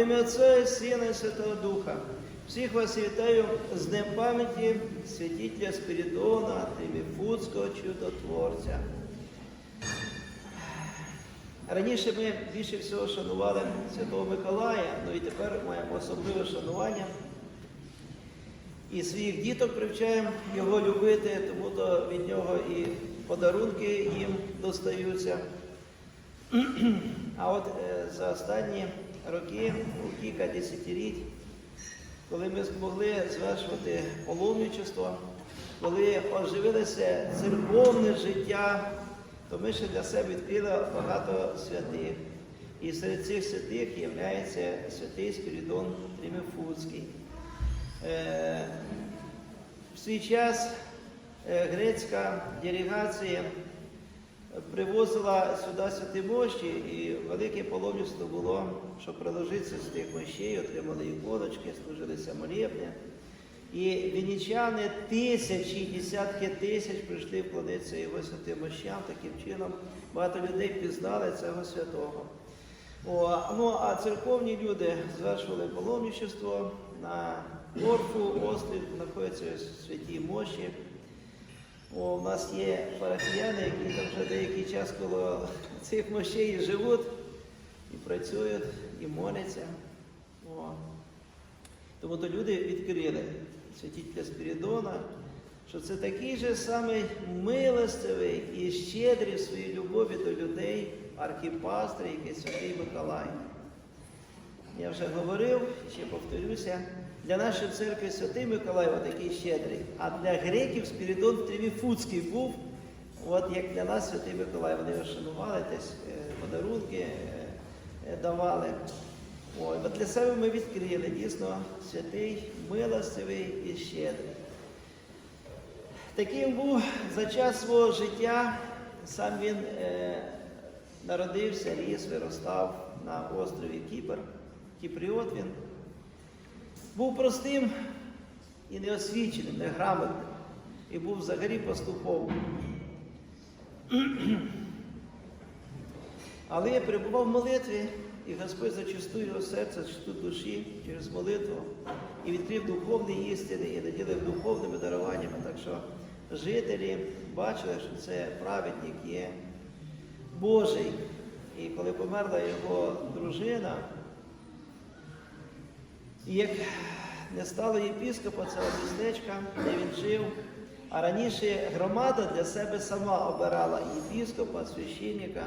Ім'я Отця і Сина і Святого Духа. Всіх вас вітаю з Днем пам'яті святителя Спиридона Тиміфудського чудотворця. Раніше ми більше всього шанували Святого Миколая, ну і тепер маємо особливе шанування. І своїх діток привчаємо його любити, тому то від нього і подарунки їм достаються. А от е, за останні роки, кілька десятиліть, коли ми змогли звершувати паломничество, коли оживилося церковне життя, то ми ще для себе відкрили багато святих. І серед цих святих є святий Спірідон Тримифуцький. Е, В свій час е, грецька делегація привозила сюди святі мощі, і велике паломництво було, щоб приложитися з тих мощей, отримали іконочки, служилися молебні. І вінічани тисячі, десятки тисяч прийшли вклонитися його святим мощам. Таким чином багато людей пізнали цього святого. О, ну а церковні люди звершували паломничество на Орфу, острів, знаходяться святі мощі. У нас є парафіяни, які там вже деякий час коло цих мощей живуть і працюють, і моляться. О. Тому то люди відкрили святителя Спірідона, що це такий же самий милостивий і щедрий в своїй любові до людей архіпастир, як і святий Миколай. Я вже говорив, ще повторюся, для нашої церкви святий Миколай такий щедрий, а для греків Спірідон Трівіфуцький був, от як для нас святий Миколай, вони його шанували, десь е, подарунки е, е, давали. Ой, от для себе ми відкрили дійсно святий, милостивий і щедрий. Таким був за час свого життя, сам він е, народився, ріс, виростав на острові Кіпр, Кіпріот він. Був простим і неосвіченим, неграмотним, і був взагалі пастухом. Але я перебував в молитві, і Господь зачастую його серце, чисту душі через молитву і відкрив духовні істини і наділив духовними даруваннями. Так що жителі бачили, що це праведник є Божий. І коли померла його дружина, як не стало єпіскопа цього містечка, де він жив, а раніше громада для себе сама обирала єпіскопа, священника,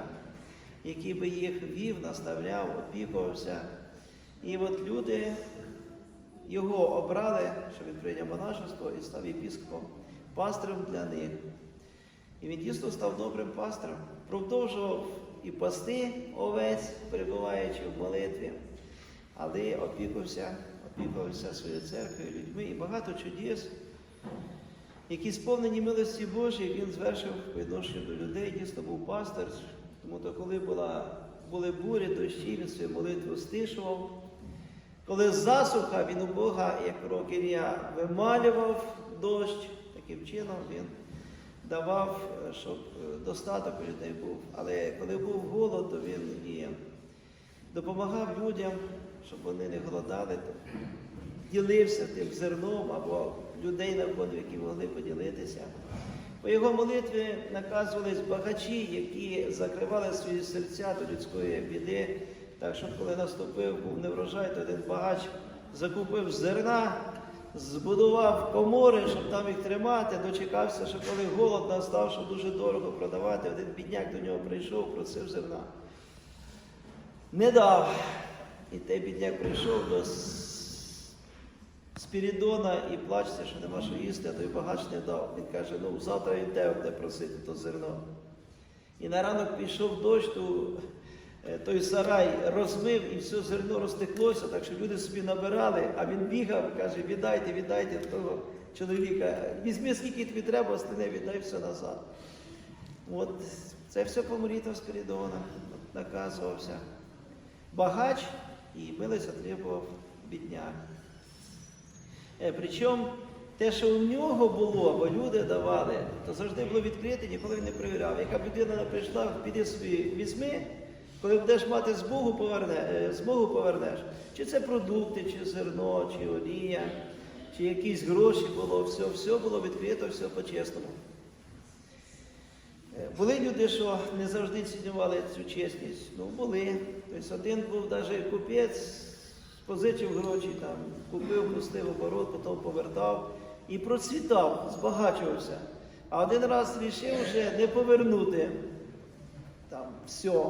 який би їх вів, наставляв, опікувався. І от люди його обрали, щоб він прийняв монашество і став єпіскопом, пастирем для них. І він дійсно став добрим пастором, продовжував і пасти овець, перебуваючи в молитві, але опікувався, опікувався своєю церквою, людьми і багато чудес, які сповнені милості Божої, він звершив по до людей, дійсно був пастор. Тому то, коли була, були бурі, дощі, він свою молитву стишував. Коли засуха, він у Бога, як пророк Ілля, вималював дощ, таким чином він давав, щоб е, достаток у людей був. Але коли був голод, то він і допомагав людям, щоб вони не голодали, ділився тим зерном або людей навколо, які могли поділитися. По його молитві наказувались багачі, які закривали свої серця до людської біди. Так що, коли наступив був неврожай, то один багач закупив зерна, збудував комори, щоб там їх тримати, дочекався, що коли голод настав, що дуже дорого продавати, один бідняк до нього прийшов, просив зерна. Не дав. І той бідняк прийшов до Спірідона і плачеться, що нема що їсти, а той багач не дав. Він каже, ну завтра тебе буде просити то зерно. І на ранок пішов дощ, ту, е, той сарай розмив і все зерно розтеклося, так що люди собі набирали, а він бігав, каже, віддайте, віддайте того чоловіка. Візьми, скільки тобі треба, остане, віддай все назад. От це все по молитвам Спірідона наказувався. Багач і милость отримував бідняк. Е, Причому те, що у нього було, бо люди давали, то завжди було відкрите, ніколи не перевіряв. Яка людина прийшла, піди собі візьми, Коли будеш мати змогу, поверне, е, змогу повернеш. Чи це продукти, чи зерно, чи олія, чи якісь гроші було, все, все було відкрито, все по-чесному. Е, Були люди, що не завжди цінували цю чесність. Ну, були. Тобто один був навіть купець, позичив гроші, там, купив, пустив оборот, потім повертав і процвітав, збагачувався. А один раз вирішив вже не повернути там все.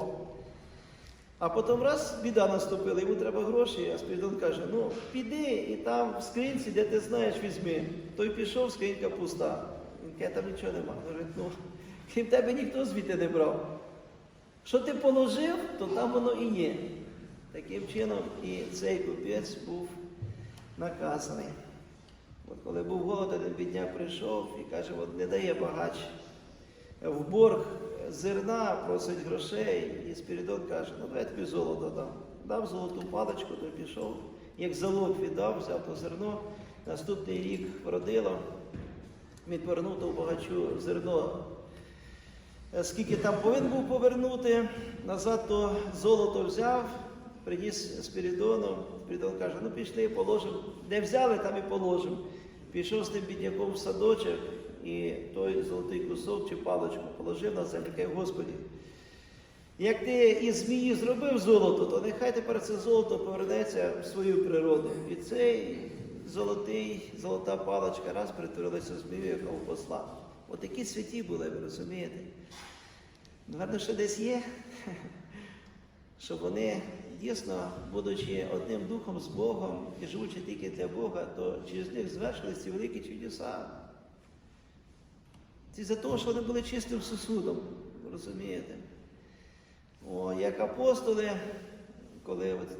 А потім раз біда наступила, йому треба гроші, а Спірідон каже, ну піди і там в скринці, де ти знаєш, візьми. Той пішов, скринька пуста. Він каже, там нічого нема. Говорить, ну, крім тебе ніхто звідти не брав. Що ти положив, то там воно і є. Таким чином і цей купець був наказаний. От коли був голод, один бідняк прийшов і каже, от не дає багач в борг зерна, просить грошей, і Спірідон каже, ну я тобі золото дам. Дав золоту паличку, той пішов, як залог віддав, взяв то зерно, наступний рік вродило, він повернув то багачу зерно. Е, Скільки там повинен був повернути, назад то золото взяв, приніс Спірідону. Спірідон каже, ну пішли, положимо. Де взяли, там і положимо. Пішов з тим бідняком в садочок і той золотий кусок чи паличку положив на землю, каже, Господі, як ти із змії зробив золото, то нехай тепер це золото повернеться в свою природу. І цей золотий, золота паличка раз перетворилася в змію, яка посла. От святі були, ви розумієте? Гарно, що десь є, щоб вони дійсно, будучи одним духом з Богом і живучи тільки для Бога, то через них звершилися великі чудеса. Це за того, що вони були чистим сосудом, розумієте? О, як апостоли, коли от, е,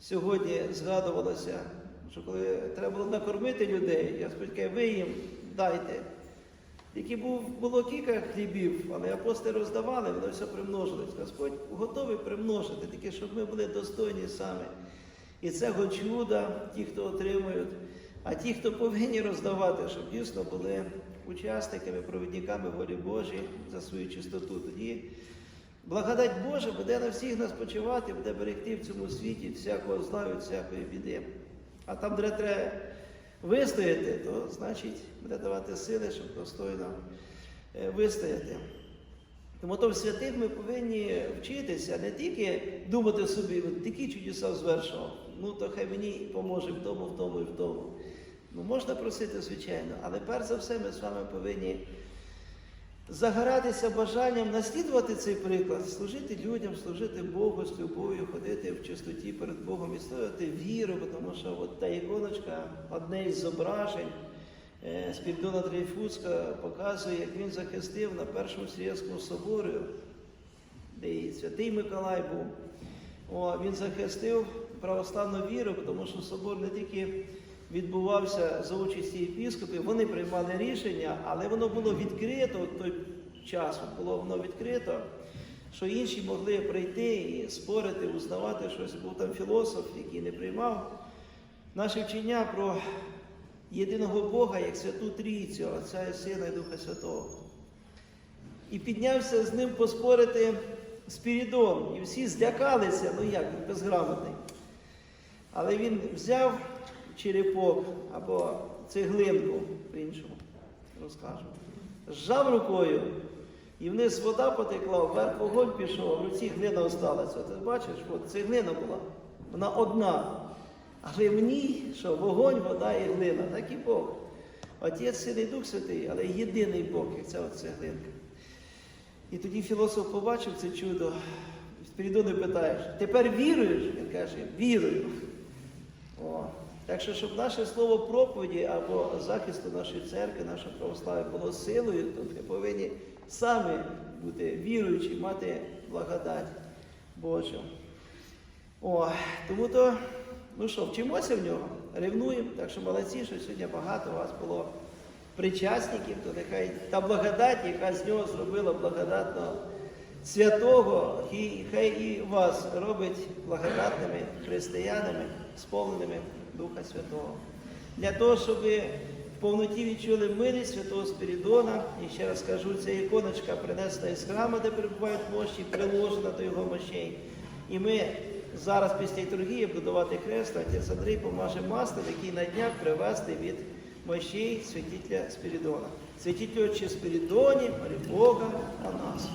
сьогодні згадувалося, що коли треба було накормити людей, я каже, ви їм дайте. Які був, було кілька хлібів, але апостоли роздавали, воно все примножилось. Господь готовий примножити, тільки щоб ми були достойні саме. І цього чуда, ті, хто отримують, а ті, хто повинні роздавати, щоб дійсно були учасниками, провідниками волі Божої за свою чистоту. Тоді благодать Божа буде на всіх нас почувати, буде берегти в цьому світі всякого зла від всякої біди. А там, де треба вистояти, то значить буде давати сили, щоб достойно е, вистояти. Тому то в святих ми повинні вчитися, не тільки думати собі, «От такі чудеса звершував, ну то хай мені поможе в тому, в тому і в тому. Ну, можна просити, звичайно, але перш за все ми з вами повинні загоратися бажанням наслідувати цей приклад, служити людям, служити Богу з любов'ю, ходити в чистоті перед Богом і стояти віру, тому що от та іконочка, одне із зображень е, Спірдона Дрейфуцька показує, як він захистив на Першому Стрілецькому соборі, де і святий Миколай був. О, він захистив православну віру, тому що собор не тільки відбувався за участі єпіскопів, вони приймали рішення, але воно було відкрито в той час, було воно відкрито, що інші могли прийти і спорити, узнавати щось. Був там філософ, який не приймав наше вчення про єдиного Бога як Святу Трійцю, Отця і Сина і Духа Святого. І піднявся з ним поспорити Спірідон. І всі злякалися, ну як, безграмотний. Але він взяв черепок або цеглинку, по-іншому розкажу, зжав рукою, і вниз вода потекла, вверх вогонь пішов, а в руці глина осталася. Ти бачиш, от цеглина була, вона одна. Але в ній, що вогонь, вода і глина, так і Бог. Отець, Син і Дух Святий, але єдиний Бог, як ця цеглинка. І тоді філософ побачив це чудо. Спірідони питаєш, тепер віруєш? Він каже, вірую. О. Так що, щоб наше слово проповіді або захисту нашої церкви, нашого православ'я було силою, то ми повинні самі бути віруючі, мати благодать Божу. О, тому то, ну що, вчимося в нього, ревнуємо, так що молодці, що сьогодні багато у вас було причасників, то нехай та благодать, яка з нього зробила благодатного святого, і хай і вас робить благодатними християнами, сповненими Духа Святого. Для того, щоб в повноті відчули милість святого Спірідона. І ще раз кажу, ця іконочка принесена із храму, де перебувають мощі, приложена до його мощей. І ми зараз після літургії будувати хрест, отець Андрій помаже маслом, який на днях привезти від мощей святителя Спірідона. Святителю Отче Спірідоні, Бога о нас.